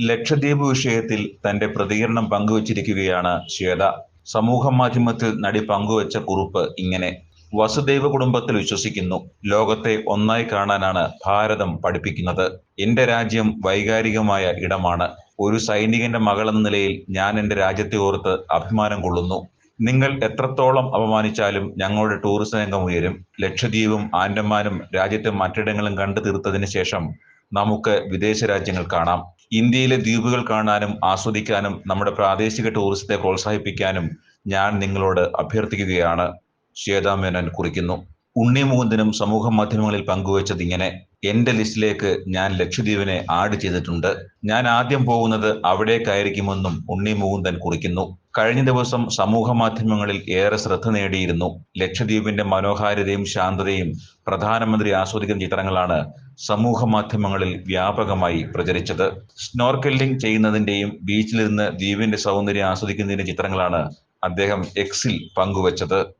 ലക്ഷദ്വീപ് വിഷയത്തിൽ തന്റെ പ്രതികരണം പങ്കുവച്ചിരിക്കുകയാണ് ശ്വേത. സമൂഹ മാധ്യമത്തിൽ നടി പങ്കുവച്ച കുറിപ്പ് ഇങ്ങനെ. വസുദൈവ കുടുംബത്തിൽ വിശ്വസിക്കുന്നു. ലോകത്തെ ഒന്നായി കാണാനാണ് ഭാരതം പഠിപ്പിക്കുന്നത്. എന്റെ രാജ്യം വൈകാരികമായ ഇടമാണ്. ഒരു സൈനികന്റെ മകളെന്ന നിലയിൽ ഞാൻ എന്റെ രാജ്യത്തെ ഓർത്ത് അഭിമാനം കൊള്ളുന്നു. നിങ്ങൾ എത്രത്തോളം അപമാനിച്ചാലും ഞങ്ങളുടെ ടൂറിസം രംഗം ഉയരും. ലക്ഷദ്വീപും ആൻഡമാനും രാജ്യത്തെ മറ്റിടങ്ങളും കണ്ടു തീർത്തതിന് ശേഷം നമുക്ക് വിദേശ രാജ്യങ്ങൾ കാണാം. ഇന്ത്യയിലെ ദ്വീപുകൾ കാണാനും ആസ്വദിക്കാനും നമ്മുടെ പ്രാദേശിക ടൂറിസത്തെ പ്രോത്സാഹിപ്പിക്കാനും ഞാൻ നിങ്ങളോട് അഭ്യർത്ഥിക്കുകയാണ്. ശ്വേതാ മേനോൻ കുറിക്കുന്നു. ഉണ്ണി മുകുന്ദനും സമൂഹ മാധ്യമങ്ങളിൽ പങ്കുവച്ചത് ഇങ്ങനെ. എന്റെ ലിസ്റ്റിലേക്ക് ഞാൻ ലക്ഷദ്വീപിനെ ആഡ് ചെയ്തിട്ടുണ്ട്. ഞാൻ ആദ്യം പോകുന്നത് അവിടേക്കായിരിക്കുമെന്നും ഉണ്ണി മുകുന്ദൻ കുറിക്കുന്നു. കഴിഞ്ഞ ദിവസം സമൂഹ മാധ്യമങ്ങളിൽ ഏറെ ശ്രദ്ധ നേടിയിരുന്നു. ലക്ഷദ്വീപിന്റെ മനോഹാരിതയും ശാന്തതയും പ്രധാനമന്ത്രി ആസ്വദിക്കുന്ന ചിത്രങ്ങളാണ് സമൂഹ മാധ്യമങ്ങളിൽ വ്യാപകമായി പ്രചരിച്ചത്. സ്നോർക്കെല്ലിംഗ് ചെയ്യുന്നതിന്റെയും ബീച്ചിലിരുന്ന് ദ്വീപിന്റെ സൗന്ദര്യം ആസ്വദിക്കുന്നതിന്റെ ചിത്രങ്ങളാണ് അദ്ദേഹം എക്സിൽ പങ്കുവച്ചത്.